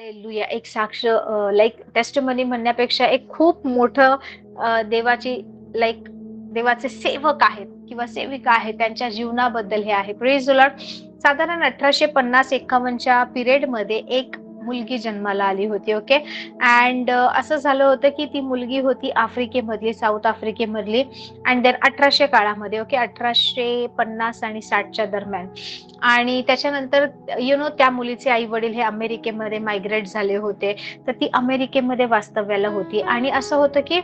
Hallelujah एक साक्ष like testimony म्हणण्यापेक्षा एक खूप मोठं देवाची लाईक देवाचे सेवक आहेत किंवा सेविका आहेत त्यांच्या जीवनाबद्दल हे आहे. प्रेज साधारण अठराशे पन्नास एक्कावनच्या पिरियडमध्ये एक मुलगी जन्माला आली होती ओके अँड uh, असं झालं होतं की ती मुलगी होती आफ्रिकेमधली साऊथ आफ्रिकेमधली अँड देन अठराशे काळामध्ये ओके अठराशे पन्नास आणि साठच्या दरम्यान. आणि त्याच्यानंतर यु नो त्या मुलीचे आई वडील हे अमेरिकेमध्ये मायग्रेट झाले होते. तर ती अमेरिकेमध्ये वास्तव्याला होती. आणि असं होतं की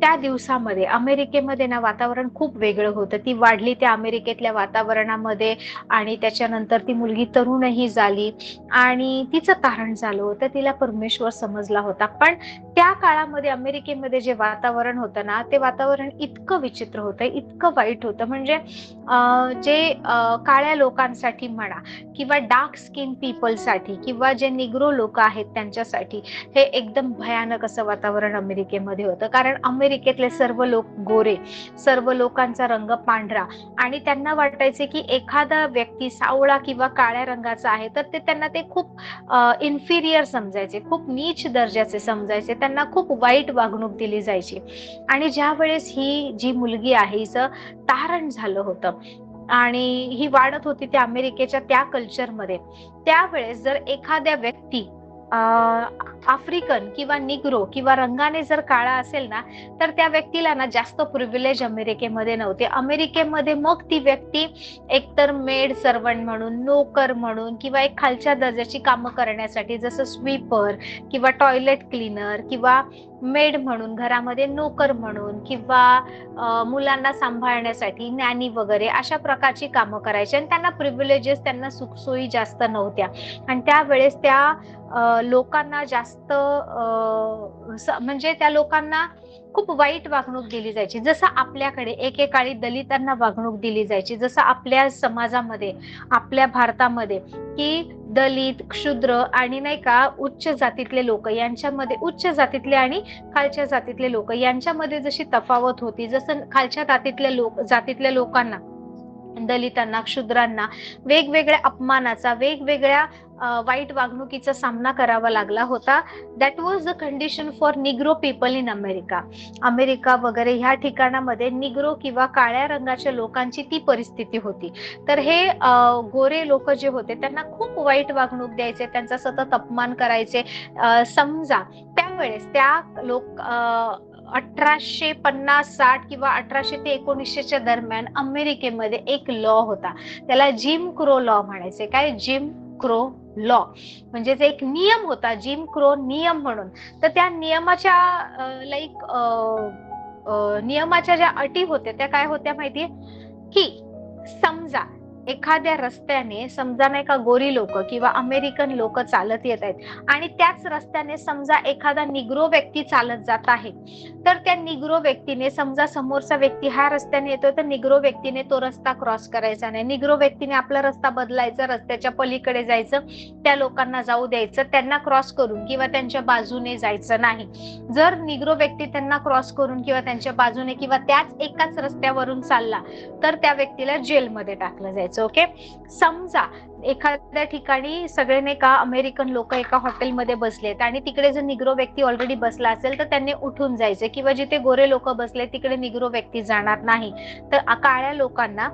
त्या दिवसामध्ये अमेरिकेमध्ये ना वातावरण खूप वेगळं होतं. ती वाढली त्या अमेरिकेतल्या वातावरणामध्ये आणि त्याच्यानंतर ती मुलगी तरुणही झाली आणि तिचं कारण झालं होतं. तिला परमेश्वर समजला होता. पण त्या काळामध्ये अमेरिकेमध्ये जे वातावरण होतं ना ते वातावरण इतकं विचित्र होतं इतकं वाईट होतं. म्हणजे अं, जे काळ्या लोकांसाठी म्हणा किंवा डार्क स्किन पीपलसाठी किंवा जे निग्रो लोक आहेत त्यांच्यासाठी हे एकदम भयानक असं वातावरण अमेरिकेमध्ये होतं. कारण अमेरिकेतले सर्व लोक गोरे सर्व लोकांचा रंग पांढरा आणि त्यांना वाटायचे की एखादा व्यक्ती सावळा किंवा काळ्या रंगाचा आहे तर ते त्यांना ते खूप इन्फिरियर समजायचे खूप नीच दर्जाचे समजायचे त्यांना खूप वाईट वागणूक दिली जायची. आणि ज्या वेळेस ही जी मुलगी आहे हिचं तारण झालं होतं आणि ही वाढत होती त्या अमेरिकेच्या त्या कल्चरमध्ये त्यावेळेस जर एखाद्या व्यक्ती आफ्रिकन किंवा निग्रो किंवा रंगाने जर काळा असेल ना तर त्या व्यक्तीला ना जास्त प्रिव्हिलेज अमेरिकेमध्ये नव्हते. अमेरिकेमध्ये मग ती व्यक्ती एकतर मेड सर्वंट म्हणून नोकर म्हणून किंवा एक खालच्या दर्जाची कामं करण्यासाठी जसं स्वीपर किंवा टॉयलेट क्लीनर किंवा मेड म्हणून घरामध्ये नोकर म्हणून किंवा मुलांना सांभाळण्यासाठी नॅनी वगैरे अशा प्रकारची कामं करायची. आणि त्यांना प्रिव्हिलेजेस त्यांना सुखसोयी जास्त नव्हत्या. आणि त्यावेळेस त्या लोकांना जास्त म्हणजे त्या लोकांना खूप वाईट वागणूक दिली जायची. जसं आपल्याकडे एकेकाळी दलितांना वागणूक दिली जायची जसं आपल्या समाजामध्ये आपल्या भारतामध्ये की दलित क्षुद्र आणि नाही का उच्च जातीतले लोक यांच्यामध्ये उच्च जातीतले आणि खालच्या जातीतले लोक यांच्यामध्ये जशी तफावत होती जसं खालच्या जातीतल्या लोक जातीतल्या लोकांना दलितांना क्षुद्रांना वेगवेगळ्या अपमानाचा वेगवेगळ्या वाईट वागणुकीचा सामना करावा लागला होता. That was the condition for negro people in America America वगैरे ह्या ठिकाणामध्ये निग्रो किंवा काळ्या रंगाच्या लोकांची ती परिस्थिती होती. तर हे गोरे लोक जे होते त्यांना खूप वाईट वागणूक द्यायचे त्यांचा सतत अपमान करायचे. समजा त्यावेळेस त्या लोक अठराशे पन्नास साठ किंवा अठराशे ते एकोणीसशेच्या दरम्यान अमेरिकेमध्ये एक लॉ होता. त्याला जिम क्रो लॉ म्हणायचे. काय? जिम क्रो लॉ म्हणजेच एक नियम होता. जिम क्रो नियम म्हणून. तर त्या नियमाच्या लाईक नियमाच्या ज्या अटी होत्या त्या काय होत्या माहितीये? की समजा एखाद्या रस्त्याने समजा नाही का गोरी लोक किंवा अमेरिकन लोक चालत येत आहेत आणि त्याच रस्त्याने समजा एखादा निग्रो व्यक्ती चालत जात आहे तर त्या निग्रो व्यक्तीने समजा समोरचा व्यक्ती ह्या रस्त्याने येतोय तर निग्रो व्यक्तीने तो रस्ता क्रॉस करायचा नाही. निग्रो व्यक्तीने आपला रस्ता बदलायचा रस्त्याच्या पलीकडे जायचं त्या लोकांना जाऊ द्यायचं त्यांना क्रॉस करून किंवा त्यांच्या बाजूने जायचं नाही. जर निग्रो व्यक्ती त्यांना क्रॉस करून किंवा त्यांच्या बाजूने किंवा त्याच एकाच रस्त्यावरून चालला तर त्या व्यक्तीला जेलमध्ये टाकलं जायचं. ओके समजा एखाद्या ठिकाणी सगळे नाही का अमेरिकन लोक एका हॉटेलमध्ये बसलेत आणि तिकडे जर निग्रो व्यक्ती ऑलरेडी बसला असेल तर त्यांनी उठून जायचे किंवा जिथे गोरे लोक बसले तिकडे निग्रो व्यक्ती जाणार नाही. तर काळ्या लोकांना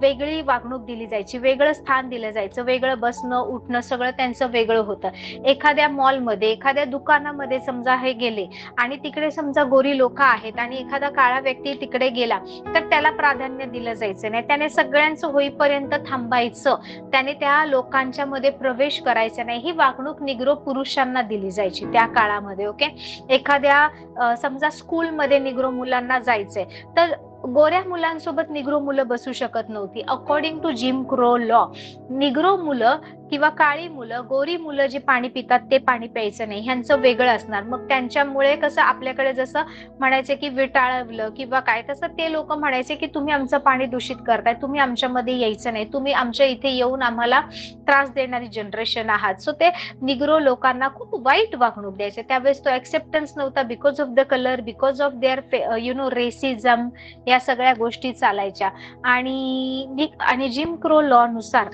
वेगळी वागणूक दिली जायची वेगळं स्थान दिलं जायचं वेगळं बसणं उठणं सगळं त्यांचं वेगळं होतं. एखाद्या मॉलमध्ये एखाद्या दुकानामध्ये समजा हे गेले आणि तिकडे समजा गोरी लोक आहेत आणि एखादा काळा व्यक्ती तिकडे गेला तर त्याला प्राधान्य दिलं जायचं नाही. त्याने सगळ्यांचं होईपर्यंत थांबायचं. त्याने त्या लोकांच्या मध्ये प्रवेश करायचा नाही. ही वागणूक निग्रो पुरुषांना दिली जायची त्या काळामध्ये ओके? एखाद्या समजा स्कूलमध्ये निग्रो मुलांना जायचंय तर गोऱ्या मुलांसोबत निग्रो मुलं बसू शकत नव्हती. According to Jim Crow law negro मुलं किंवा काळी मुलं गोरी मुलं जी पाणी पितात ते पाणी प्यायचं नाही. ह्यांचं वेगळं असणार. मग त्यांच्यामुळे कसं आपल्याकडे जसं म्हणायचे की विटाळवलं किंवा काय तसं ते लोक म्हणायचे की तुम्ही आमचं पाणी दूषित करताय तुम्ही आमच्यामध्ये यायचं नाही. तुम्ही आमच्या इथे येऊन आम्हाला त्रास देणारी जनरेशन आहात. सो ते निग्रो लोकांना खूप वाईट वागणूक द्यायचे. त्यावेळेस तो एक्सेप्टन्स नव्हता. Because of the colour because of their you know racism या सगळ्या गोष्टी चालायच्या. आणि आणि जिम क्रो लॉ नुसार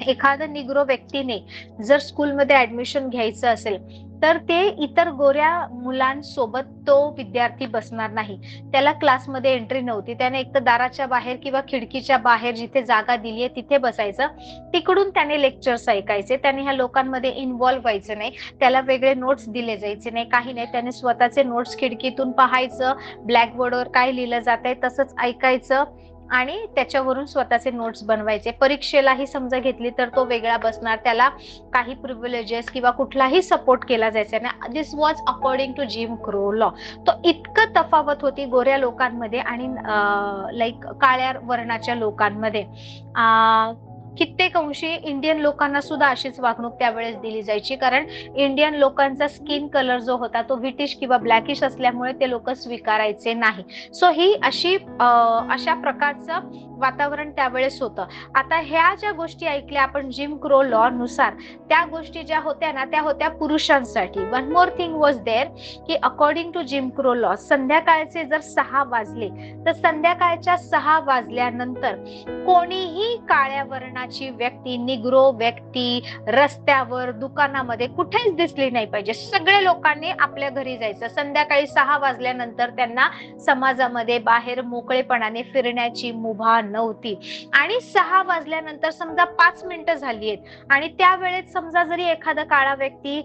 एखाद्या निग्रो व्यक्तीने जर स्कूलमध्ये ऍडमिशन घ्यायचं असेल तर ते इतर गोऱ्या मुलांसोबत तो विद्यार्थी बसणार नाही. त्याला क्लासमध्ये एंट्री नव्हती. त्याने एक तर दाराच्या बाहेर किंवा खिडकीच्या बाहेर जिथे जागा दिली आहे तिथे बसायचं. तिकडून त्याने लेक्चर्स ऐकायचे. त्याने ह्या लोकांमध्ये इन्व्हॉल्व्ह व्हायचं नाही. त्याला वेगळे नोट्स दिले जायचे नाही. काही नाही. त्याने स्वतःचे नोट्स खिडकीतून पाहायचं. ब्लॅकबोर्डवर काय लिहिलं जात आहे तसंच ऐकायचं. आणि त्याच्यावरून स्वतःचे नोट्स बनवायचे. परीक्षेलाही समजा घेतली तर तो वेगळा बसणार. त्याला काही प्रिव्हिलेजेस किंवा कुठलाही सपोर्ट केला जायचा नाही. This was according to Jim Crow law तो इतकं तफावत होती गोऱ्या लोकांमध्ये आणि लाईक काळ्या वर्णाच्या लोकांमध्ये. कित्येक अंशी इंडियन लोकांना सुद्धा अशीच वागणूक त्यावेळेस दिली जायची. कारण इंडियन लोकांचा स्किन कलर जो होता तो ब्रिटिश किंवा ब्लॅकिश असल्यामुळे ते लोक स्वीकारायचे नाही. सो ही अशी अशा प्रकारचं वातावरण त्यावेळेस होतं. आता ह्या ज्या गोष्टी ऐकल्या आपण जिम क्रो लॉ नुसार त्या गोष्टी ज्या होत्या ना त्या होत्या पुरुषांसाठी. One more thing was there की according to Jim Crow law संध्याकाळचे जर सहा वाजले तर संध्याकाळच्या सहा वाजल्यानंतर कोणीही काळ्या वर्णाची व्यक्ती निग्रो व्यक्ती रस्त्यावर दुकानामध्ये कुठेच दिसली नाही पाहिजे. सगळ्या लोकांनी आपल्या घरी जायचं. संध्याकाळी सहा वाजल्यानंतर त्यांना समाजामध्ये बाहेर मोकळेपणाने फिरण्याची मुभा नव्हती. आणि सहा वाजल्यानंतर समजा पाच मिनिटं झाली आहेत आणि त्यावेळेत समजा जरी एखादा काळा व्यक्ती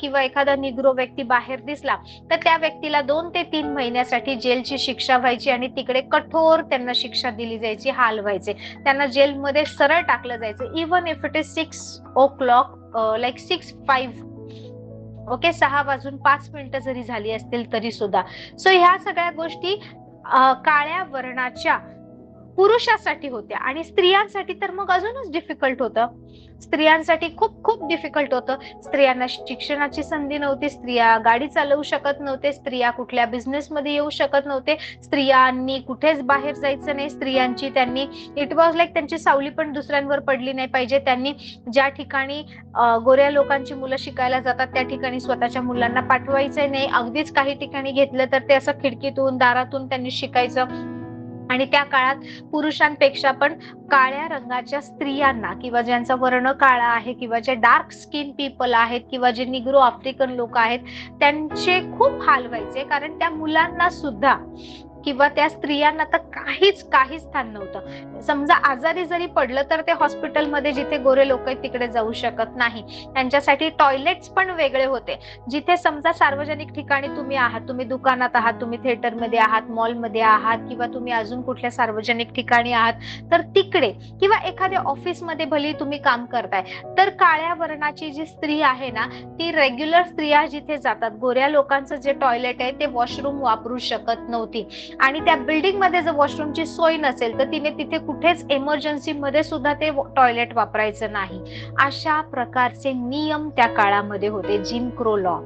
किंवा एखादा निग्रो व्यक्ती बाहेर दिसला तर त्या व्यक्तीला दोन ते तीन महिन्यासाठी जेलची शिक्षा व्हायची आणि तिकडे कठोर त्यांना शिक्षा दिली जायची हाल व्हायचे त्यांना जेलमध्ये सरळ टाकलं जायचं. Even if it is six o'clock like six five okay सहा वाजून पाच मिनिटं जरी झाली असतील तरी सुद्धा. सो ह्या सगळ्या गोष्टी uh, काळ्या वर्णाच्या पुरुषासाठी होत्या. आणि स्त्रियांसाठी तर मग अजूनच डिफिकल्ट होतं. स्त्रियांसाठी खूप खूप डिफिकल्ट होतं. स्त्रियांना शिक्षणाची संधी नव्हती. स्त्रिया गाडी चालवू शकत नव्हते. स्त्रिया कुठल्या बिझनेस मध्ये येऊ शकत नव्हते. स्त्रियांनी कुठेच बाहेर जायचं नाही. स्त्रियांची त्यांनी इट वॉज लाईक त्यांची सावली पण दुसऱ्यांवर पडली नाही पाहिजे. त्यांनी ज्या ठिकाणी गोऱ्या लोकांची मुलं शिकायला जातात त्या ठिकाणी स्वतःच्या मुलांना पाठवायचं नाही. अगदीच काही ठिकाणी घेतलं तर ते असं खिडकीतून दारातून त्यांनी शिकायचं. आणि त्या काळात पुरुषांपेक्षा पण काळ्या रंगाच्या स्त्रियांना किंवा ज्यांचा वर्ण काळा आहे किंवा जे डार्क स्किन पीपल आहेत किंवा जे निग्रो आफ्रिकन लोक आहेत त्यांचे खूप हाल व्हायचे. कारण त्या मुलांना सुद्धा किंवा त्या स्त्रियांना तर काहीच काही स्थान नव्हतं. समजा आजारी जरी पडलं तर ते हॉस्पिटलमध्ये जिथे गोरे लोक आहेत तिकडे जाऊ शकत नाही. त्यांच्यासाठी टॉयलेट्स पण वेगळे होते. जिथे समजा सार्वजनिक ठिकाणी तुम्ही आहात तुम्ही दुकानात आहात तुम्ही थिएटरमध्ये आहात मॉलमध्ये आहात किंवा तुम्ही अजून कुठल्या सार्वजनिक ठिकाणी आहात तर तिकडे किंवा एखाद्या ऑफिसमध्ये भली तुम्ही काम करताय तर काळ्या वर्णाची जी स्त्री आहे ना ती रेग्युलर स्त्रिया जिथे जातात. गोऱ्या लोकांचं जे टॉयलेट आहे ते वॉशरूम वापरू शकत नव्हती. आणि त्या बिल्डिंगमध्ये जर वॉशरूमची सोय नसेल तर तिने तिथे कुठेच इमर्जन्सी मध्ये सुद्धा ते टॉयलेट वापरायचं नाही. अशा प्रकारचे नियम त्या काळामध्ये होते जिम क्रो लॉ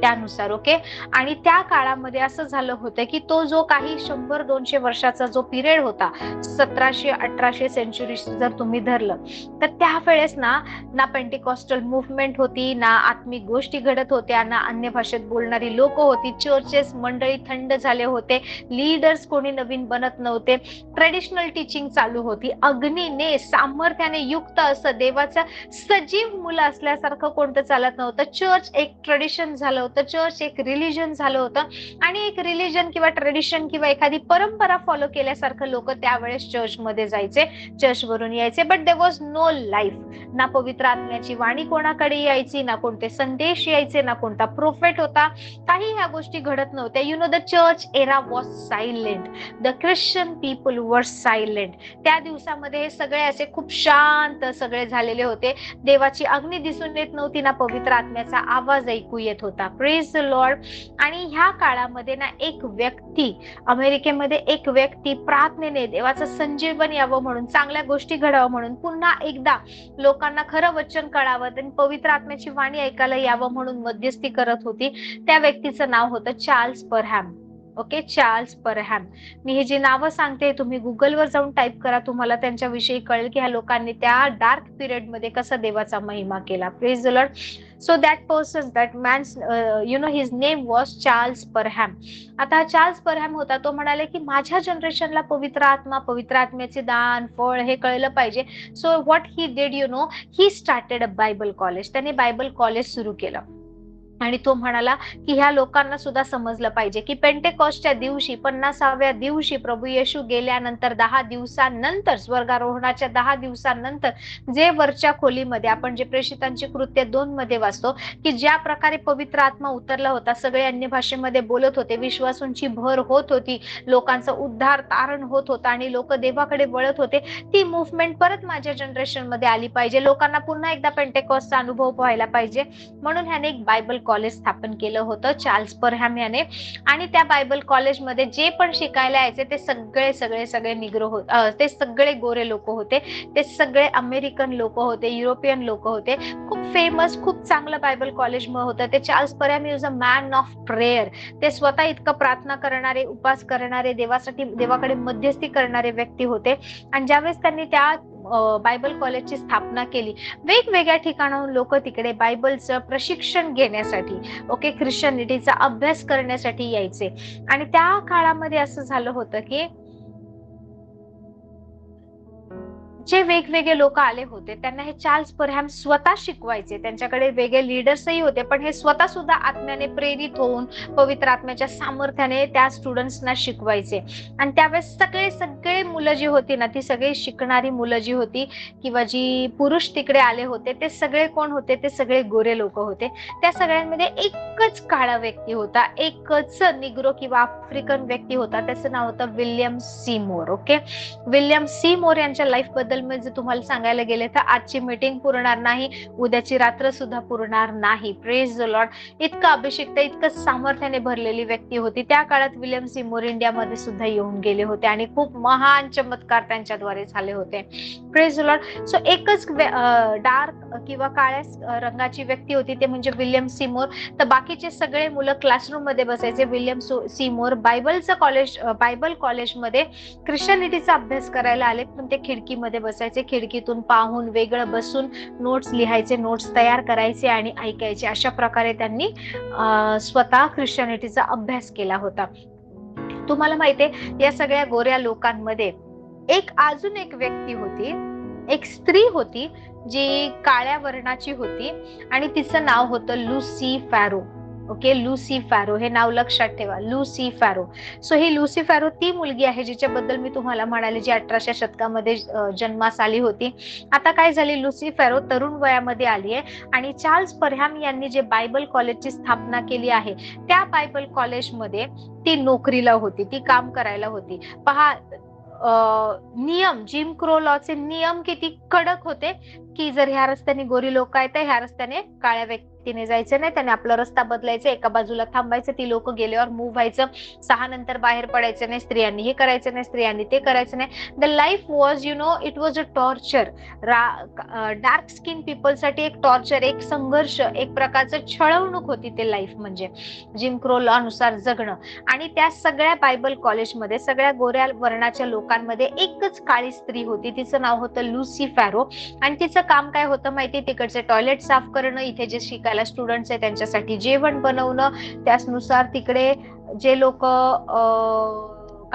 त्यानुसार ओके आणि त्या काळामध्ये असं झालं होतं की तो जो काही शंभर दोनशे वर्षाचा जो पिरियड होता सतराशे अठराशे सेंचुरी जर तुम्ही धरलं तर त्यावेळेस ना ना पेंटिकॉस्टल मुवमेंट होती ना आत्मिक गोष्टी घडत होत्या ना अन्य भाषेत बोलणारी लोक होती चर्चेस मंडळी थंड झाले होते ली लीडर्स कोणी नवीन बनत नव्हते. ट्रेडिशनल टीचिंग चालू होती. अग्नीने सामर्थ्याने युक्त असं देवाचा सजीव मुलं असल्यासारखं कोणतं चालत नव्हतं. चर्च एक ट्रेडिशन झालं होतं. चर्च एक रिलिजन झालं होतं. आणि एक रिलिजन किंवा ट्रेडिशन किंवा एखादी परंपरा फॉलो केल्यासारखं लोक त्यावेळेस चर्च मध्ये जायचे चर्च वरून यायचे. But they was no life ना पवित्र आत्म्याची वाणी कोणाकडे यायची ना कोणते संदेश यायचे ना कोणता प्रोफेट होता. काही ह्या गोष्टी घडत नव्हत्या. You know the church era was silent the Christian people were silent त्या दिवसामध्ये हे सगळे असे खूप शांत सगळे झालेले होते. देवाची अग्नी दिसून येत नव्हती ना पवित्र आत्म्याचा आवाज ऐकू येत होता. प्रेज द लॉर्ड आणि ह्या काळामध्ये ना एक व्यक्ती अमेरिकेमध्ये एक व्यक्ती प्रार्थनेने देवाचं संजीवन यावं म्हणून चांगल्या गोष्टी घडावं म्हणून पुन्हा एकदा लोकांना खरं वचन कळावं आणि पवित्र आत्म्याची वाणी ऐकायला यावं म्हणून मध्यस्थी करत होती. त्या व्यक्तीचं नाव होतं Charles Parham okay Charles Parham मी हे जी नावं सांगते तुम्ही गुगलवर जाऊन टाईप करा. तुम्हाला त्यांच्याविषयी कळेल की ह्या लोकांनी त्या डार्क पिरियडमध्ये कसा देवाचा महिमा केला. Please Lord so that person that man's you know his name was Charles Parham आता चार्ल्स परहॅम होता तो म्हणाले की माझ्या जनरेशनला पवित्र आत्मा पवित्र आत्म्याचे दान फळ हे कळलं पाहिजे. So what he did you know he started a Bible college त्याने बायबल कॉलेज सुरू केलं. आणि तो म्हणाला की ह्या लोकांना सुद्धा समजलं पाहिजे की पेंटेकॉस्टच्या दिवशी पन्नासाव्या दिवशी प्रभू येशू गेल्यानंतर दहा दिवसानंतर स्वर्गारोहणाच्या दहा दिवसानंतर जे वरच्या खोलीमध्ये आपण जे प्रेषितांची कृत्य दोन मध्ये वाचतो की ज्या प्रकारे पवित्र आत्मा उतरला होता सगळे अन्य भाषेमध्ये बोलत होते विश्वासूंची भर होत होती लोकांचा उद्धार तारण होत होता आणि लोक देवाकडे वळत होते ती मुवमेंट परत माझ्या जनरेशनमध्ये आली पाहिजे. लोकांना पुन्हा एकदा पेंटेकॉस्टचा अनुभव व्हायला पाहिजे. म्हणून ह्याने एक बायबल कॉलेज स्थापन केलं होतं चार्ल्स परहॅम याने आणि त्या बायबल कॉलेजमध्ये जे पण शिकायला यायचे ते सगळे सगळे सगळे निग्रो होत ते सगळे गोरे लोक होते. ते सगळे अमेरिकन लोक होते युरोपियन लोक होते. खूप फेमस खूप चांगलं बायबल कॉलेज होतं. ते Charles Parham is a man of prayer ते स्वतः इतकं प्रार्थना करणारे उपास करणारे देवासाठी देवाकडे मध्यस्थी करणारे व्यक्ती होते. आणि ज्यावेळेस त्यांनी त्या बायबल कॉलेजची स्थापना केली. वेगवेगळ्या ठिकाणाहून लोक तिकडे बायबलचं प्रशिक्षण घेण्यासाठी ओके ख्रिश्चनिटीचा अभ्यास करण्यासाठी यायचे. आणि त्या काळामध्ये असं झालं होतं की जे वेगवेगळे लोक आले होते त्यांना हे चार्ल्स परहॅम स्वतः शिकवायचे. त्यांच्याकडे वेगळे लिडर्सही होते पण हे स्वतः सुद्धा आत्म्याने प्रेरित होऊन पवित्र आत्म्याच्या सामर्थ्याने त्या स्टुडंट्सना शिकवायचे. आणि त्यावेळेस सगळे सगळे मुलं जी होती ना ती सगळी शिकणारी मुलं जी होती किंवा जी पुरुष तिकडे आले होते ते सगळे कोण होते? ते सगळे गोरे लोक होते. त्या सगळ्यांमध्ये एकच काळा व्यक्ती होता एकच निग्रो किंवा आफ्रिकन व्यक्ती होता. त्याचं नाव होतं William Seymour okay? William Seymour यांच्या लाईफबद्दल बद्दल जर तुम्हाला सांगायला गेले तर आजची मीटिंग पुरणार नाही उद्याची रात्र सुद्धा पुरणार नाही. प्रेस द लॉर्ड इतकं अभिषेकता इतकं सामर्थ्याने भरलेली व्यक्ती होती. त्या काळात विलियम सिमोर इंडियामध्ये सुद्धा येऊन गेले होते आणि खूप महान चमत्कार त्यांच्याद्वारे झाले होते. प्रेज लॉर्ड सो एकच डार्क किंवा काळ्या रंगाची व्यक्ती होती. ते म्हणजे विल्यम सिमोर तर बाकीचे सगळे मुलं क्लासरूममध्ये बसायचे. विल्यम सिमोर बायबलचं कॉलेज बायबल कॉलेजमध्ये क्रिश्चनिटीचा अभ्यास करायला आले. पण ते खिडकीमध्ये बसायचे खिडकीतून पाहून वेगळं बसून नोट्स लिहायचे नोट्स तयार करायचे आणि ऐकायचे. अशा प्रकारे त्यांनी स्वतः ख्रिश्चनिटीचा अभ्यास केला होता. तुम्हाला माहितीये या सगळ्या गोऱ्या लोकांमध्ये एक अजून एक व्यक्ती होती एक स्त्री होती जी काळ्या वर्णाची होती आणि तिचं नाव होतं Lucy Farrow okay Lucy Farrow हे नाव लक्षात ठेवा. लुसी फॅरो सो ही लुसी फॅरो ती मुलगी आहे जिच्याबद्दल मी तुम्हाला म्हणाले जी अठराशे शतकामध्ये जन्मास आली होती. आता काय झाली? लुसी फॅरो तरुण वयामध्ये आली आहे आणि चार्ल्स परहॅम यांनी जे बायबल कॉलेजची स्थापना केली आहे त्या बायबल कॉलेजमध्ये ती नोकरीला होती ती काम करायला होती. पहा नियम जिम क्रो लॉचे नियम किती कडक होते की जर ह्या रस्त्याने गोरी लोक आहेत ह्या रस्त्याने काळ्या व्यक्ती तिने जायचं नाही त्याने आपला रस्ता बदलायचा एका बाजूला थांबायचं ती लोक गेल्यावर मूव्ह व्हायचं सहा नंतर बाहेर पडायचं नाही स्त्रियांनी हे करायचं नाही स्त्रियांनी ते करायचं नाही. The life was you know it was a torture dark skin पीपलसाठी एक टॉर्चर एक संघर्ष एक प्रकारचं छळवणूक होती ते लाईफ म्हणजे. जिम क्रो लॉ नुसार जगणं. आणि त्या सगळ्या बायबल कॉलेजमध्ये सगळ्या गोऱ्या वर्णाच्या लोकांमध्ये एकच काळी स्त्री होती. तिचं नाव होतं लुसी फॅरो आणि तिचं काम काय होतं माहिती तिकडचे टॉयलेट साफ करणं इथे जे शिकायला स्टुडंट्स आहे त्यांच्यासाठी जेवण बनवणं त्याचनुसार तिकडे जे लोक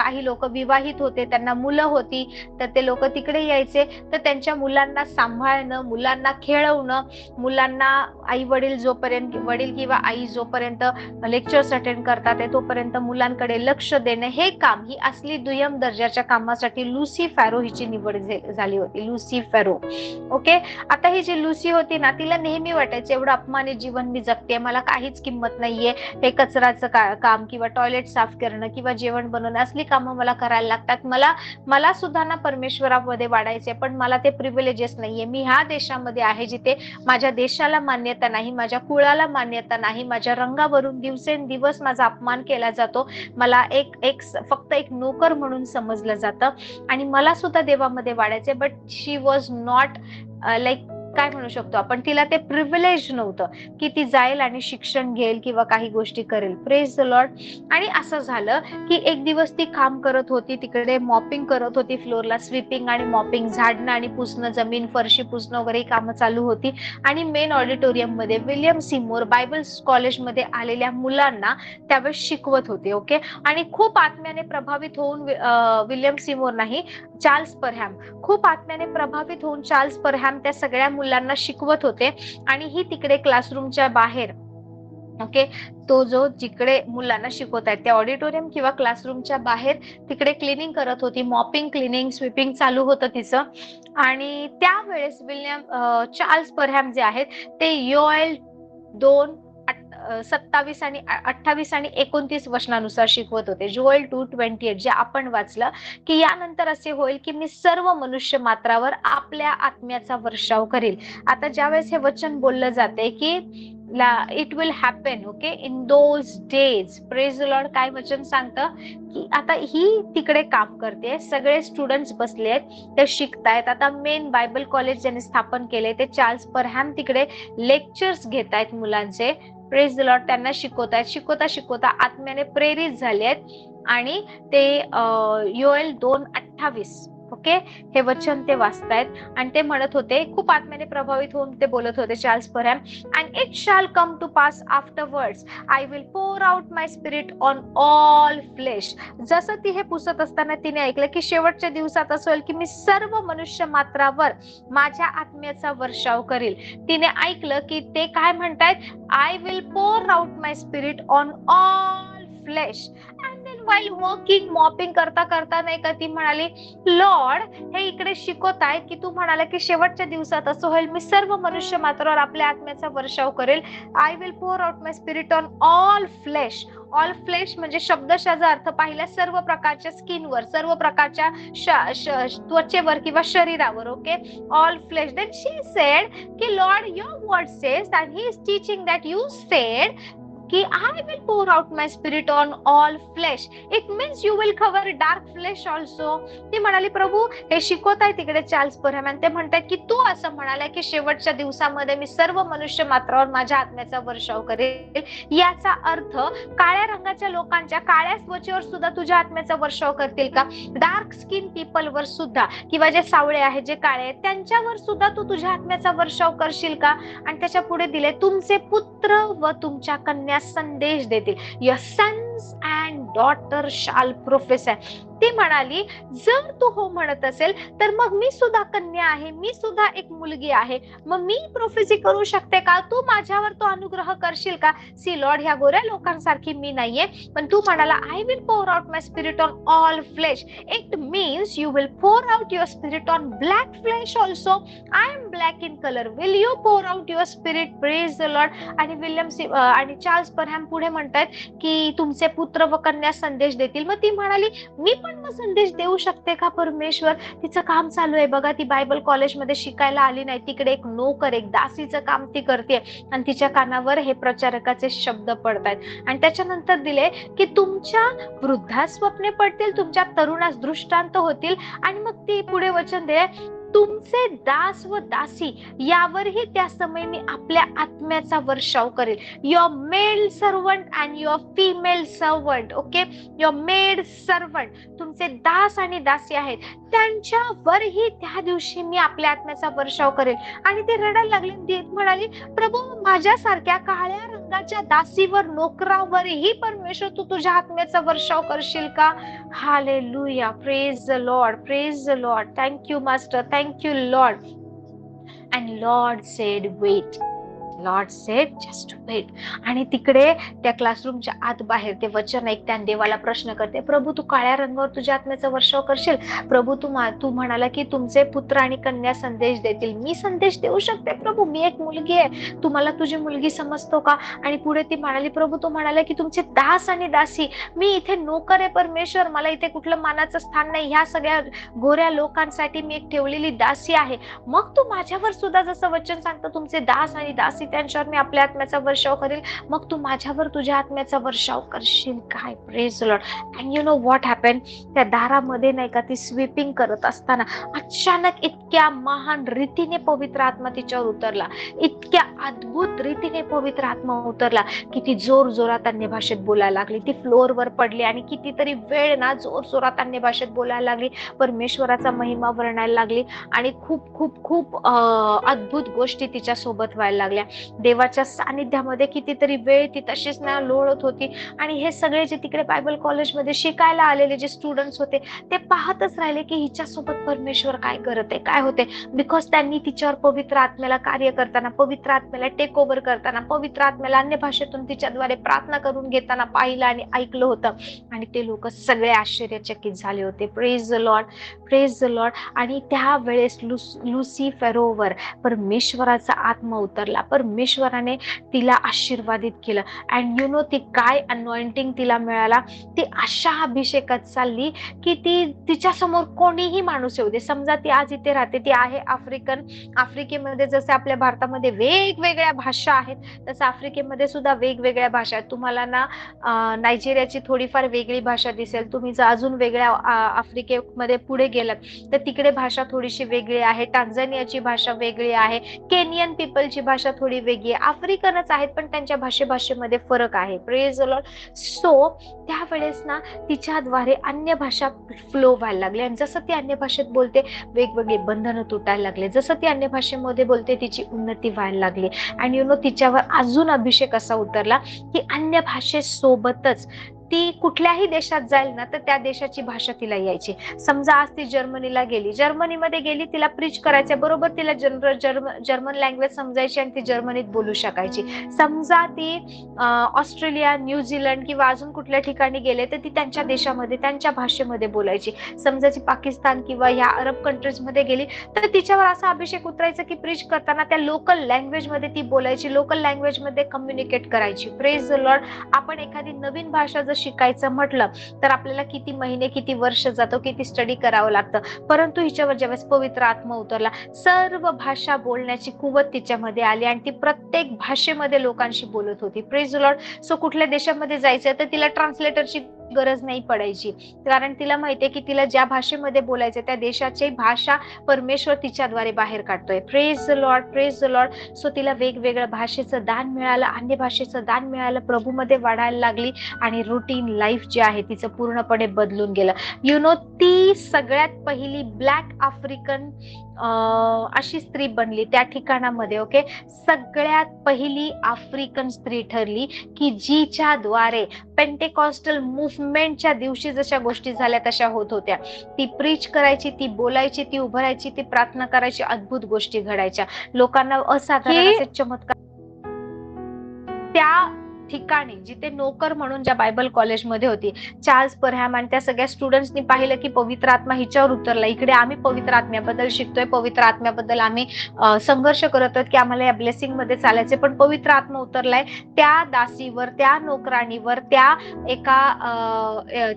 काही लोक विवाहित होते त्यांना मुलं होती तर ते लोक तिकडे यायचे. तर त्यांच्या मुलांना सांभाळणं मुलांना खेळवणं मुलांना आई वडील जोपर्यंत वडील किंवा आई जोपर्यंत लेक्चर्स अटेंड करतात तोपर्यंत मुलांकडे लक्ष देणं हे काम ही असली दुय्यम दर्जाच्या कामासाठी लुसी फॅरो हिची निवड झाली होती लुसी फॅरो ओके? आता ही जी लुसी होती ना तिला नेहमी वाटायचं एवढं अपमानित जीवन मी जगते मला काहीच किंमत नाहीये हे कचराचं काम किंवा टॉयलेट साफ करणं किंवा जेवण बनवणं असली कामं मला करायला लागतात. मला मला सुद्धा ना परमेश्वरामध्ये वाढायचे पण मला ते प्रिव्हिलेजेस नाहीये. मी ह्या देशामध्ये आहे जिथे माझ्या देशाला मान्यता नाही माझ्या कुळाला मान्यता नाही माझ्या रंगावरून दिवसेंदिवस माझा अपमान केला जातो. मला एक एक फक्त एक नोकर म्हणून समजलं जातं. आणि मला सुद्धा देवामध्ये वाढायचे but she was not like काय म्हणू शकतो आपण? तिला ते प्रिव्हिलेज नव्हतं की ती जाईल आणि शिक्षण घेईल किंवा काही गोष्टी करेल. प्रेस द लॉर्ड आणि असं झालं की एक दिवस ती काम करत होती तिकडे मॉपिंग करत होती फ्लोरला स्वीपिंग आणि मॉपिंग झाडणं आणि पुसणं जमीन फरशी पुसणं वगैरे कामं चालू होती. आणि मेन ऑडिटोरियममध्ये विल्यम सिमोर बायबल कॉलेजमध्ये आलेल्या मुलांना त्यावेळेस शिकवत होते ओके आणि खूप आत्म्याने प्रभावित होऊन विल्यम सिमोर नाही चार्ल्स परहॅम. खूप आत्म्याने प्रभावित होऊन चार्ल्स परहॅम त्या सगळ्या मुलांना शिकवत होते आणि ही तिकडे क्लासरूमच्या बाहेर ओके तो जो जिकडे मुलांना शिकवत आहेत त्या ऑडिटोरियम किंवा क्लासरूमच्या बाहेर तिकडे क्लिनिंग करत होती मॉपिंग क्लिनिंग स्वीपिंग चालू होतं तिचं. आणि त्यावेळेस विल्यम चार्ल्स परहॅम जे आहेत ते योएल दोन सत्तावीस आणि अठ्ठावीस आणि एकोणतीस वचनानुसार शिकवत होते. जोएल टू ट्वेंटी एट जे आपण वाचलं की यानंतर असे होईल की मी सर्व मनुष्य मात्रावर आपल्या आत्म्याचा वर्षाव करील. आता ज्यावेळेस हे वचन बोललं जाते की it will happen okay in those days praise Lord काय वचन सांगतं? की आता ही तिकडे काम करते सगळे स्टुडंट्स बसले आहेत ते शिकतायत. आता मेन बायबल कॉलेज ज्यांनी स्थापन केले ते चार्ल्स परहॅम तिकडे लेक्चर्स घेत आहेत मुलांचे. प्रेस द लॉर्ड त्यांना शिकवतायत. शिकवता शिकवता आत्म्याने प्रेरित झाले आहेत आणि ते योएल दोन अठ्ठावीस. ओके? हे वचन ते वाचतायत. आणि ते म्हणत होते खूप आत्म्याने प्रभावित होऊन ते बोलत होते Charles Parham and it shall come to pass after words I will pour out my spirit on all flesh जसं ती हे पुसत असताना तिने ऐकलं की शेवटच्या दिवसात असं होईल की मी सर्व मनुष्य मात्रावर माझ्या आत्म्याचा वर्षाव करील. तिने ऐकलं की ते काय म्हणतायत? I will pour out my spirit on all flesh and while working mopping करता करता नाही का ती म्हणाली लॉर्ड हे इकडे शिकवत आहे की तू म्हणाला की शेवटच्या दिवसात असं होईल. मी सर्व मनुष्य मात्रावर आपल्या आत्म्याचा वर्षाव करेल. I will pour out my spirit on all flesh all flesh म्हणजे शब्दशाचा अर्थ पाहिला सर्व प्रकारच्या स्किनवर सर्व प्रकारच्या त्वचेवर किंवा शरीरावर okay all flesh then she said की Lord your word says that he is teaching that you said की I will pour out my spirit on all flesh it means you will cover dark flesh also ती म्हणाली प्रभू हे शिकवत आहे तिकडे Charles परहमॅन ते म्हणतात की तू असं म्हणाला की शेवटच्या दिवसामध्ये मी सर्व मनुष्य मात्रावर माझ्या आत्म्याचा वर्षाव करेल. याचा अर्थ काळ्या रंगाच्या लोकांच्या काळ्या त्वचेवर सुद्धा तुझ्या आत्म्याचा वर्षाव करतील का? डार्क स्किन पीपल वर सुद्धा किंवा जे सावळे आहेत जे काळे आहेत त्यांच्यावर सुद्धा तू तुझ्या आत्म्याचा वर्षाव करशील का? आणि त्याच्या पुढे दिले तुमचे पुत्र व तुमच्या कन्या संदेश देतील. Your sons and daughter shall professor ती म्हणाली जर तू हो म्हणत असेल तर मग मी सुद्धा कन्या आहे मी सुद्धा एक मुलगी आहे. मग मी प्रोफेसी करू शकते का? तू माझ्यावर तो अनुग्रह करशील का? सी लॉर्ड ह्या गोऱ्या लोकांसारखी मी नाहीये. पण तू म्हणाला I will pour out my spirit on all flesh it means you will pour out your spirit on black flesh also I am black in colour will you pour out your spirit praise the Lord आणि William uh, आणि Charles Parham पुढे म्हणतात की तुमचे पुत्र व कन्या संदेश देतील. मग ती म्हणाली मी पण मग संदेश देऊ शकते का परमेश्वर? तिचं काम चालू आहे बघा ती बायबल कॉलेजमध्ये शिकायला आली नाही. तिकडे एक नोकर एक दासीचं काम ती करते आणि तिच्या कानावर हे प्रचारकाचे शब्द पडतायत. आणि त्याच्यानंतर दिले की तुमच्या वृद्धास स्वप्ने पडतील तुमच्या तरुणास दृष्टांत होतील. आणि मग ती पुढे वचन दे तुमचे दास व दासी यावरही त्या समय मी आपल्या आत्म्याचा वर्षाव करेल. Your male servant and your female servant okay your maid servant तुमचे दास आणि दासी आहेत. त्यांच्यावरही त्या दिवशी मी आपल्या आत्म्याचा वर्षाव करेल. आणि ते रडायला लागले देत म्हणाली प्रभू माझ्यासारख्या काळ्या रंगाच्या दासीवर नोकरावरही परमेश्वर तू तुझ्या आत्म्याचा वर्षाव करशील का? Hallelujah praise the Lord praise the Lord thank you master thank you Lord and Lord said wait Lord said just wait. आणि तिकडे त्या क्लासरूमच्या आत बाहेर ते वचन ऐकते आणि देवाला प्रश्न करते प्रभू तू काळ्या रंगावर तुझ्या आत्म्याचा वर्षाव करशील? प्रभू तू तू म्हणाला की तुमचे पुत्र आणि कन्या संदेश देतील. मी संदेश देऊ शकते प्रभू. मी एक मुलगी आहे. तुम्हाला तुझी मुलगी समजतो का? आणि पुढे ती म्हणाली प्रभू तू म्हणाला की तुमचे दास आणि दासी मी इथे नोकर आहे परमेश्वर. मला इथे कुठलं मानाचं स्थान नाही. ह्या सगळ्या गोऱ्या लोकांसाठी मी एक ठेवलेली दासी आहे. मग तू माझ्यावर सुद्धा जसं वचन सांगतं तुमचे दास आणि दासी त्यांच्यावर मी आपल्या आत्म्याचा वर्षाव करेल. मग तू माझ्यावर तुझ्या आत्म्याचा वर्षाव करशील काय? Praise Lord and you know what happen त्या दारामध्ये नाही का ती स्वीपिंग करत असताना अचानक इतक्या महान रीतीने पवित्र आत्मा तिच्यावर उतरला. इतक्या अद्भुत रीतीने पवित्र आत्मा उतरला की ती जोर जोरात अन्य भाषेत बोलायला लागली. ती फ्लोअरवर पडली आणि कितीतरी वेळ ना जोर जोरात अन्य भाषेत बोलायला लागली. परमेश्वराचा महिमा वर्णायला लागली आणि खूप खूप खूप अद्भुत गोष्टी तिच्या सोबत व्हायला लागल्या. देवाच्या सानिध्यामध्ये कितीतरी वेळ ती तशीच ना लोळत होती. आणि हे सगळे जे तिकडे बायबल कॉलेजमध्ये शिकायला आलेले जे स्टुडंट्स होते ते पाहतच राहिले की हिच्यासोबत परमेश्वर काय करत आहे काय होते. बिकॉज त्यांनी तिच्यावर पवित्र आत्म्याला कार्य करताना पवित्र आत्म्याला टेक ओव्हर करताना पवित्र आत्म्याला अन्य भाषेतून तिच्याद्वारे प्रार्थना करून घेताना पाहिलं आणि ऐकलं होतं. आणि ते लोक सगळे आश्चर्यचकित झाले होते. Praise the Lord praise the Lord आणि त्यावेळेस लुस लुसी फेरोवर परमेश्वराचा आत्मा उतरला. परमेश्वराने तिला आशीर्वादित केलं. अँड यु नो ती काय अनॉइंटिंग तिला मिळाला? ती अशा अभिषेकात चालली की ती तिच्या समोर कोणीही माणूस येऊ दे. समजा ती आज इथे राहते ती आहे आफ्रिकन. आफ्रिकेमध्ये जसे आपल्या भारतामध्ये वेगवेगळ्या भाषा आहेत तसं आफ्रिकेमध्ये सुद्धा वेगवेगळ्या भाषा आहेत. तुम्हाला ना नायजेरियाची थोडीफार वेगळी भाषा दिसेल. तुम्ही जर अजून वेगळ्या आफ्रिकेमध्ये पुढे गेलात तर तिकडे भाषा थोडीशी वेगळी आहे. टांझानियाची भाषा वेगळी आहे. केनियन पीपलची भाषा थोडी वेगळी आफ्रिकनच आहेत पण त्यांच्या भाषे भाषेमध्ये फरक आहे. प्रेज लॉर्ड सो त्यावेळेस ना तिच्याद्वारे अन्य भाषा फ्लो व्हायला लागली. आणि जसं ती अन्य भाषेत बोलते वेगवेगळे बंधनं तुटायला लागले. जसं ती अन्य भाषेमध्ये बोलते तिची उन्नती व्हायला लागली. आणि यु नो तिच्यावर अजून अभिषेक असा उतरला की अन्य भाषेसोबतच ती कुठल्याही देशात जाईल ना तर त्या देशाची भाषा तिला यायची. समजा आज ती जर्मनीला गेली जर्मनीमध्ये गेली तिला प्रीच करायचं बरोबर तिला जनरल जर्मन लँग्वेज समजायची आणि ती जर्मनीत बोलू शकायची. समजा ती ऑस्ट्रेलिया न्यूझीलंड किंवा अजून कुठल्या ठिकाणी गेले तर ती त्यांच्या देशामध्ये त्यांच्या भाषेमध्ये बोलायची. समजा ती पाकिस्तान किंवा ह्या अरब कंट्रीजमध्ये गेली तर तिच्यावर असा अभिषेक उतरायचा की प्रीच करताना त्या लोकल लँग्वेजमध्ये ती बोलायची लोकल लँग्वेजमध्ये कम्युनिकेट करायची. प्रेज द लॉर्ड आपण एखादी नवीन भाषा जर शिकायचं म्हटलं तर आपल्याला किती महिने किती वर्ष जातो किती स्टडी करावं लागतं. परंतु हिच्यावर ज्यावेळेस पवित्र आत्मा उतरला सर्व भाषा बोलण्याची कुवत तिच्यामध्ये आली आणि ती प्रत्येक भाषेमध्ये लोकांशी बोलत होती. प्रेझ लॉर्ड सो कुठल्या देशामध्ये जायचं तर तिला ट्रान्सलेटरची गरज नाही पडायची. कारण तिला माहितीये की तिला ज्या भाषेमध्ये बोलायचं त्या देशाची भाषा परमेश्वर तिच्याद्वारे बाहेर काढतोय. Praise the Lord praise the Lord so तिला वेगवेगळ्या भाषेचं दान मिळालं अन्य भाषेचं दान मिळालं प्रभूमध्ये वाढायला लागली आणि रुटीन लाईफ जे आहे तिचं पूर्णपणे बदलून गेलं. यु नो ती सगळ्यात पहिली ब्लॅक आफ्रिकन अशी स्त्री बनली त्या ठिकाणामध्ये ओके सगळ्यात पहिली आफ्रिकन स्त्री ठरली की जिच्या द्वारे पेंटेकॉस्टल मुवमेंटच्या दिवशी जशा गोष्टी झाल्या तशा होत होत्या. ती प्रीच करायची ती बोलायची ती उभारायची ती प्रार्थना करायची अद्भुत गोष्टी घडायच्या. लोकांना असाधारण चमत्कार ठिकाणी जिथे नोकर म्हणून ज्या बायबल कॉलेजमध्ये होती चार्ल्स परहॅम आणि त्या सगळ्या स्टुडंट्सनी पाहिलं की पवित्र आत्मा हिच्यावर उतरला. इकडे आम्ही पवित्र आत्म्याबद्दल शिकतोय पवित्र आत्म्याबद्दल आम्ही संघर्ष करत आहोत की आम्हाला या ब्लेसिंगमध्ये चालायचे पण पवित्र आत्मा उतरलाय त्या दासीवर त्या नोकराणीवर त्या एका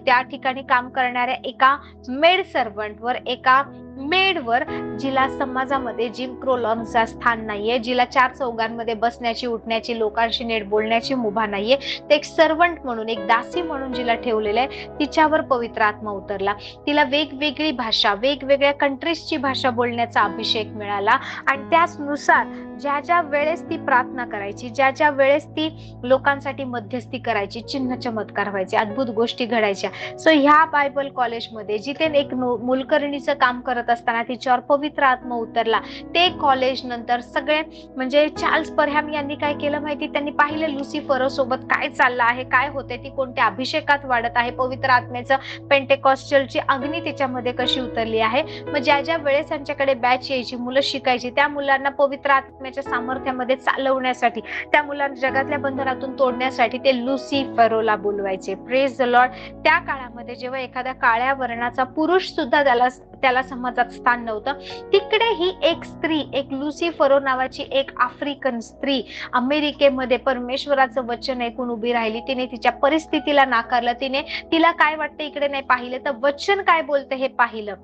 त्या ठिकाणी काम करणाऱ्या एका मेड सर्वंटवर एका मेडवर जिला समाजामध्ये जिम क्रो लॉंगचा स्थान नाहीये. जिला चार चौघांमध्ये बसण्याची उठण्याची लोकांशी नेट बोलण्याची मुभा नाहीये. ते एक सर्वंट म्हणून एक दासी म्हणून जिला ठेवलेलं आहे. तिच्यावर पवित्र आत्मा उतरला. तिला वेगवेगळी भाषा वेगवेगळ्या कंट्रीजची भाषा बोलण्याचा अभिषेक मिळाला. आणि त्याचनुसार ज्या ज्या वेळेस ती प्रार्थना करायची ज्या ज्या वेळेस ती लोकांसाठी मध्यस्थी करायची चिन्ह चमत्कार व्हायचे अद्भुत गोष्टी घडायच्या. सो ह्या बायबल कॉलेजमध्ये जिथे एक मुलकर्णीचं काम करत असताना तिच्यावर पवित्र आत्मा उतरला. ते कॉलेज नंतर सगळे म्हणजे चार्ल्स परहॅम यांनी काय केलं माहिती? त्यांनी पाहिलं लुसिफर सोबत काय चाललं आहे काय होते ती कोणत्या अभिषेकात वाढत आहे? पवित्र आत्म्याचं पेंटेकॉस्टलची अग्नी तिच्यामध्ये कशी उतरली आहे? मग ज्या ज्या वेळेस त्यांच्याकडे बॅच यायची मुलं शिकायची त्या मुलांना पवित्र आत्म्याच्या सामर्थ्यामध्ये चालवण्यासाठी त्या मुलांना जगातल्या बंधनातून तोडण्यासाठी ते लुसीफरोला बोलवायचे. प्रेज द लॉर्ड त्या काळामध्ये जेव्हा एखाद्या काळ्या वर्णाचा पुरुष सुद्धा त्याला त्याला समाजात स्थान नव्हतं. तिकडे ही एक स्त्री एक लुसी फरो नावाची एक आफ्रिकन स्त्री अमेरिकेमध्ये परमेश्वराचं वचन ऐकून उभी राहिली. तिने तिच्या परिस्थितीला नाकारलं. तिने तिला काय वाटतं इकडे नाही पाहिलं? तर वचन काय बोलतं हे पाहिलं?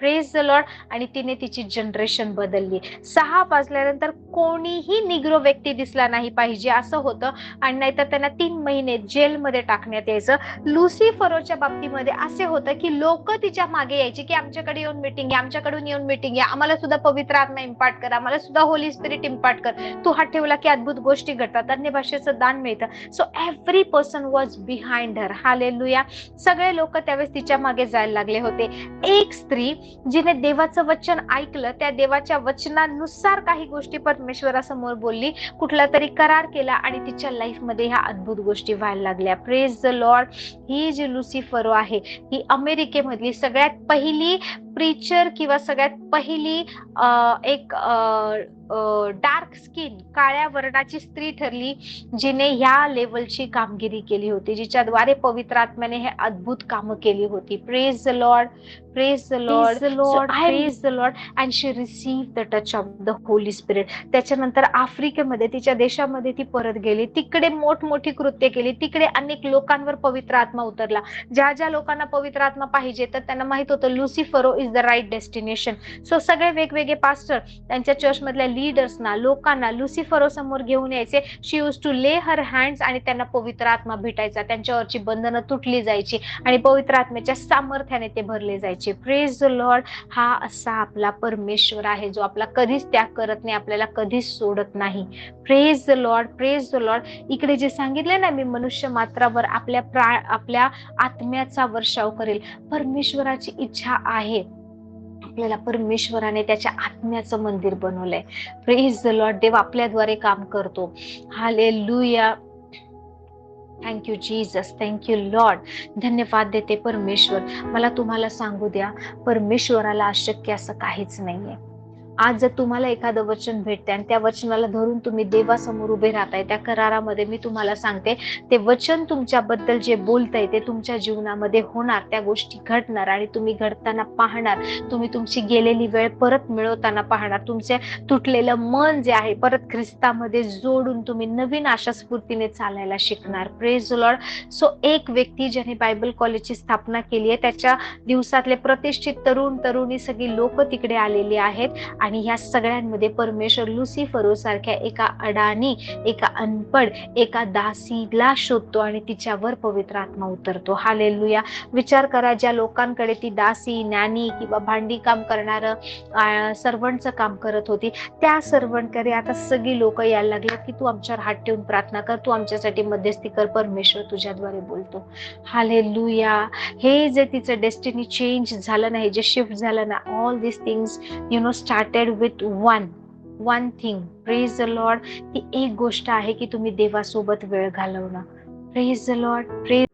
प्रेस द लॉर्ड आणि तिने तिची जनरेशन बदलली. सहा वाजल्यानंतर कोणीही निग्रो व्यक्ती दिसला नाही पाहिजे असं होतं. आणि नाहीतर त्यांना तीन महिने जेलमध्ये टाकण्यात यायचं. लुसी फरोच्या बाबतीमध्ये असे होतं की लोक तिच्यामागे यायची की आमच्याकडे येऊन मिटिंग आहे आमच्याकडून येऊन मिटिंग आहे आम्हाला सुद्धा पवित्र आत्मा इम्पार्ट कर आम्हाला सुद्धा होली स्पिरिट इम्पार्ट कर. तू हात ठेवला की अद्भुत गोष्टी घडतात अन्य भाषेचं दान मिळतं. So every person was behind her hallelujah सगळे लोक त्यावेळेस तिच्यामागे जायला लागले होते. एक स्त्री जिने देवाचं वचन ऐकलं त्या देवाच्या वचनानुसार काही गोष्टी परमेश्वरासमोर बोलली. कुठला तरी करार केला आणि तिच्या लाईफमध्ये ह्या अद्भुत गोष्टी व्हायला लागल्या. प्रेज द लॉर्ड ही जी लुसिफरो आहे ही अमेरिकेमधली सगळ्यात पहिली प्रीचर किंवा सगळ्यात पहिली एक डार्क स्किन काळ्या वर्णाची स्त्री ठरली जिने ह्या लेवलची कामगिरी केली होती जिच्याद्वारे पवित्र आत्म्याने हे अद्भुत कामं केली होती. Praise the Lord praise the Lord Lord praise the Lord and she receive the touch of the Holy Spirit त्याच्यानंतर आफ्रिकेमध्ये तिच्या देशामध्ये ती परत गेली. तिकडे मोठमोठी कृत्य केली. तिकडे अनेक लोकांवर पवित्र आत्मा उतरला. ज्या ज्या लोकांना पवित्र आत्मा पाहिजे तर त्यांना माहीत होतं लुसिफरो is the right destination so सगळे वेगवेगळे पास्टर त्यांच्या चर्च मधल्या लीडर्सना लोकांना लुसिफरो समोर घेऊन यायचे. शी यूज टू ले हर हँड्स आणि त्यांना पवित्र आत्मा भेटायचा. त्यांच्यावरची बंधनं तुटली जायची आणि पवित्र आत्म्याच्या सामर्थ्याने ते भरले जायचे. प्रेज द लॉर्ड हा असा आपला परमेश्वर आहे जो आपला कधीच त्याग करत नाही आपल्याला कधीच सोडत नाही. Praise the lord praise the lord इकडे जे सांगितले ना मी मनुष्य मात्रावर आपल्या प्रा आपल्या आत्म्याचा वर्षाव करेल. परमेश्वराची इच्छा आहे. आपल्याला परमेश्वराने त्याच्या आत्म्याचं मंदिर बनवलंय. प्रेज द लॉर्ड देव आपल्याद्वारे काम करतो. Hallelujah thank you Jesus thank you Lord धन्यवाद देते परमेश्वर. मला तुम्हाला सांगू द्या परमेश्वराला अशक्य असं काहीच नाहीये. आज जर तुम्हाला एखादं वचन भेटते आणि त्या वचनाला धरून तुम्ही देवासमोर उभे राहताय त्या करारामध्ये मी तुम्हाला सांगते ते वचन तुमच्याबद्दल जे बोलतंय ते तुमच्या जीवनामध्ये होणार त्या गोष्टी घडणार आणि तुम्ही घडताना पाहणार. तुम्ही तुमची गेलेली वेळ परत मिळवताना पाहणार. तुमचे तुटलेलं मन जे आहे परत ख्रिस्तामध्ये जोडून तुम्ही नवीन आशा स्फूर्तीने चालायला शिकणार. प्रेज लॉर्ड सो एक व्यक्ती ज्याने बायबल कॉलेजची स्थापना केली आहे त्याच्या दिवसातले प्रतिष्ठित तरुण तरुणी सगळी लोक तिकडे आलेली आहेत. आणि ह्या सगळ्यांमध्ये परमेश्वर लुसिफरो सारख्या एका अडाणी एका अनपड एका दासीला शोधतो आणि तिच्यावर पवित्र आत्मा उतरतो. हालेलुया विचार करा ज्या लोकांकडे ती दासी ज्ञानी किंवा भांडी काम करणार सर्वंटचं काम करत होती त्या सर्वंटकडे आता सगळी लोक यायला लागले की तू आमच्यावर हात ठेवून प्रार्थना कर तू आमच्यासाठी मध्यस्थी कर परमेश्वर तुझ्याद्वारे बोलतो. हालेलुया हे जे तिचं डेस्टिनी चेंज झालं नाही जे शिफ्ट झालं ना all this things you know start started with one one thing praise the lord ही एक गोष्ट आहे की तुम्ही देवासोबत वेळ घालवणं. Praise the Lord praise